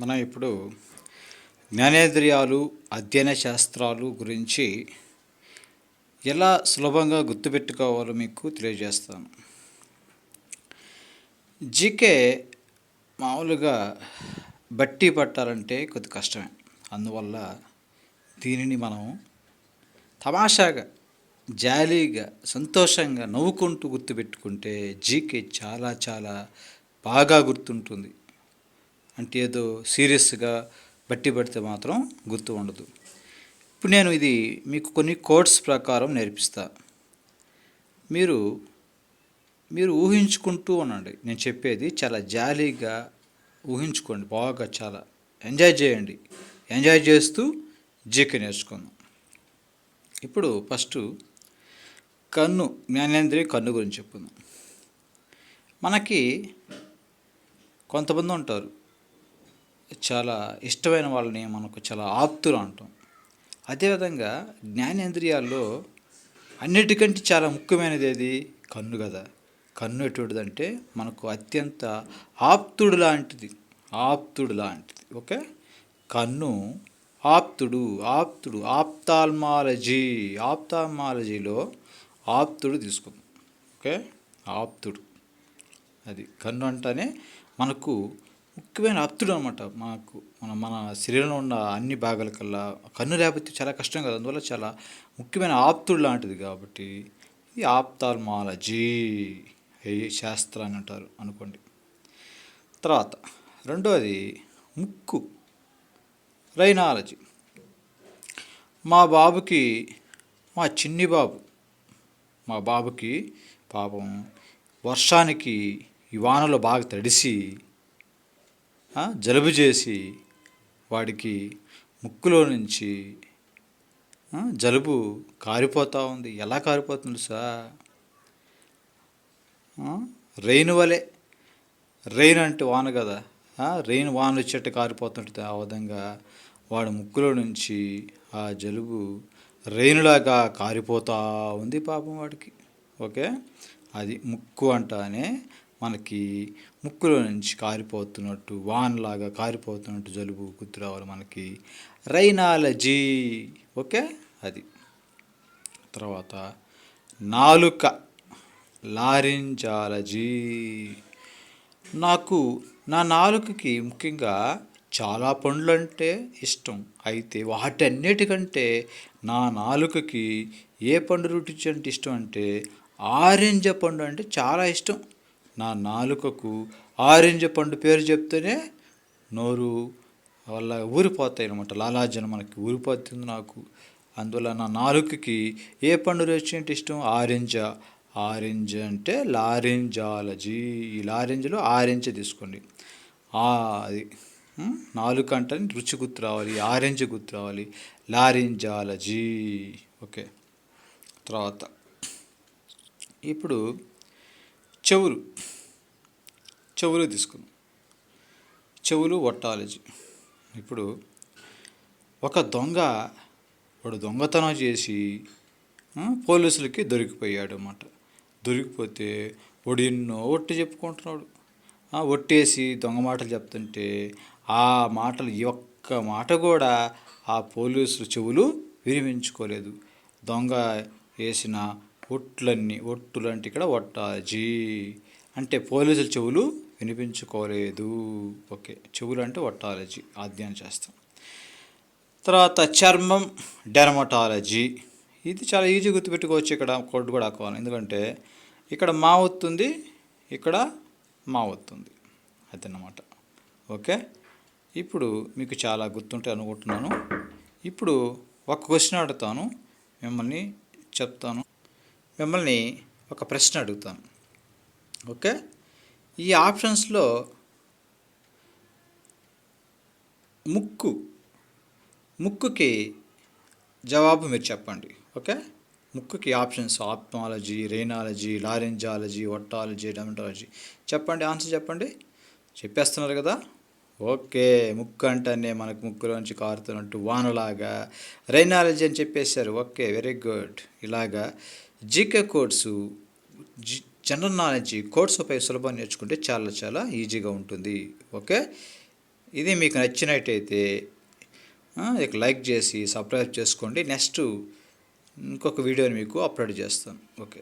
మనం ఇప్పుడు జ్ఞానేంద్రియాలు అధ్యయన శాస్త్రాలు గురించి ఎలా సులభంగా గుర్తుపెట్టుకోవాలో మీకు తెలియజేస్తాను. జీకే మామూలుగా బట్టి పట్టాలంటే కొద్ది కష్టమే. అందువల్ల దీనిని మనం తమాషాగా జాలీగా సంతోషంగా నవ్వుకుంటూ గుర్తుపెట్టుకుంటే జీకే చాలా చాలా బాగా గుర్తుంటుంది. అంటే ఏదో సీరియస్గా బట్టి పడితే మాత్రం గుర్తు ఉండదు. ఇప్పుడు నేను ఇది మీకు కొన్ని కోడ్స్ ప్రకారం నేర్పిస్తా. మీరు మీరు ఊహించుకుంటూ ఉండండి. నేను చెప్పేది చాలా జాలీగా ఊహించుకోండి. బాగా చాలా ఎంజాయ్ చేయండి. ఎంజాయ్ చేస్తూ జీకే నేర్చుకుందాం. ఇప్పుడు ఫస్ట్ కన్ను జ్ఞానేంద్రియ కన్ను గురించి చెప్పుకుందాం. మనకి కొంతమంది ఉంటారు. చాలా ఇష్టమైన వాళ్ళని మనకు చాలా ఆప్తులు అంటాం. అదేవిధంగా జ్ఞానేంద్రియాల్లో అన్నిటికంటే చాలా ముఖ్యమైనది ఏది? కన్ను కదా. కన్ను ఎటువంటిదంటే మనకు అత్యంత ఆప్తుడు లాంటిది. ఆప్తుడు లాంటిది. ఓకే? కన్ను ఆప్తుడు ఆప్తుడు ఆప్తాల్మాలజీ. ఆప్తాల్మాలజీలో ఆప్తుడు తీసుకుందాం. ఓకే? ఆప్తుడు. అది కన్ను అంటేనే మనకు ముఖ్యమైన ఆప్తుడు అనమాట మాకు. మన మన శరీరంలో ఉన్న అన్ని భాగాల కల్లా కన్ను లేకపోతే చాలా కష్టం కదా. అందువల్ల చాలా ముఖ్యమైన ఆప్తుడు లాంటిది కాబట్టి ఈ ఆప్తాల్మాలజీ ఏ శాస్త్రాన్ని అంటారు అనుకోండి. తర్వాత రెండవది ముక్కు రైనాలజీ. మా బాబుకి మా చిన్ని బాబు మా బాబుకి పాపం వర్షానికి ఈ వానలో బాగా తడిసి జలుబు చేసి వాడికి ముక్కులో నుంచి జలుబు కారిపోతూ ఉంది. ఎలా కారిపోతుంది సార్? రెయిన్ వలె రెయిన్ అంటే వాన కదా. రెయిన్ వాన వచ్చేట్టు కారిపోతుంటుంది ఆ విధంగా వాడు ముక్కులో నుంచి ఆ జలుబు రెయిన్లాగా కారిపోతూ ఉంది పాపం వాడికి. ఓకే? అది ముక్కు అంటానే మనకి ముక్కులో నుంచి కారిపోతున్నట్టు వాన్లాగా కారిపోతున్నట్టు జలుబు గుర్తు రావాలి మనకి. రైనాలజీ. ఓకే? అది. తర్వాత నాలుక. లారింజాలజీ. నాకు నా నాలుకకి ముఖ్యంగా చాలా పండ్లు అంటే ఇష్టం. అయితే వాటన్నిటికంటే నా నాలుకకి ఏ పండు రుచి అంటే ఇష్టం అంటే ఆరెంజ పండు అంటే చాలా ఇష్టం. నా నాలుకకు ఆరెంజ్ పండు పేరు చెప్తేనే నోరు వల్ల ఊరిపోతాయి అనమాట లాలాజన మనకి ఊరిపోతుంది నాకు. అందువల్ల నా నాలుకకి ఏ పండు రుచి అంటే ఇష్టం? ఆరెంజ. ఆరెంజ్ అంటే లారెంజాలజీ. ఈ లారెంజ్లో ఆరెంజ్ తీసుకోండి. అది నాలుక అంటే రుచి గుర్తు రావాలి ఆరెంజ్ గుర్తు రావాలి. లారెంజాలజీ. ఓకే తర్వాత ఇప్పుడు చెవులు చెవులు తీసుకుందాం. చెవులు ఒట్టాలజీ. ఇప్పుడు ఒక దొంగ వాడు దొంగతనం చేసి పోలీసులకి దొరికిపోయాడు అన్నమాట దొరికిపోతే వాడు ఎన్నో ఒట్టి చెప్పుకుంటున్నాడు. ఒట్టేసి దొంగ మాటలు చెప్తుంటే ఆ మాటలు ఈ ఒక్క మాట కూడా ఆ పోలీసుల చెవులు వినిపించుకోలేదు. దొంగ వేసిన ఒట్లన్నీ ఒట్టులంటే ఇక్కడ ఒట్టాజీ అంటే పోలీసుల చెవులు వినిపించుకోలేదు. ఓకే. చెవులు అంటే ఒట్టాలజీ. అధ్యయనం చేస్తాం. తర్వాత చర్మం డెర్మటాలజీ. ఇది చాలా ఈజీ గుర్తుపెట్టుకోవచ్చు ఇక్కడ. కోడ్ కూడా కావాలి. ఎందుకంటే ఇక్కడ మా వస్తుంది ఇక్కడ మా వస్తుంది అదన్నమాట. ఓకే? ఇప్పుడు మీకు చాలా గుర్తుంటే అనుకుంటున్నాను. ఇప్పుడు ఒక క్వశ్చన్ అడుగుతాను. మిమ్మల్ని చెప్తాను. మిమ్మల్ని ఒక ప్రశ్న అడుగుతాను. ఓకే? ఈ ఆప్షన్స్లో ముక్కు ముక్కుకి జవాబు మీరు చెప్పండి. ఓకే? ముక్కుకి options ophthalmology rhinology laryngology otology dermatology చెప్పండి ఆన్సర్ చెప్పండి. చెప్పేస్తున్నారు కదా? ఓకే ముక్కు అంటేనే మనకు ముక్కులోంచి కారుతున్నట్టు వానలాగా. రైనాలజీ అని చెప్పేశారు. Okay very good. ఇలాగా GK codes G general knowledge course ఉపయోగ సులభం నేర్చుకుంటే చాలా చాలా ఈజీగా ఉంటుంది. ఓకే? ఇది మీకు నచ్చినట్టయితే ఇక లైక్ చేసి సబ్స్క్రైబ్ చేసుకోండి. నెక్స్ట్ ఇంకొక వీడియోని మీకు అప్లోడ్ చేస్తాను ఓకే?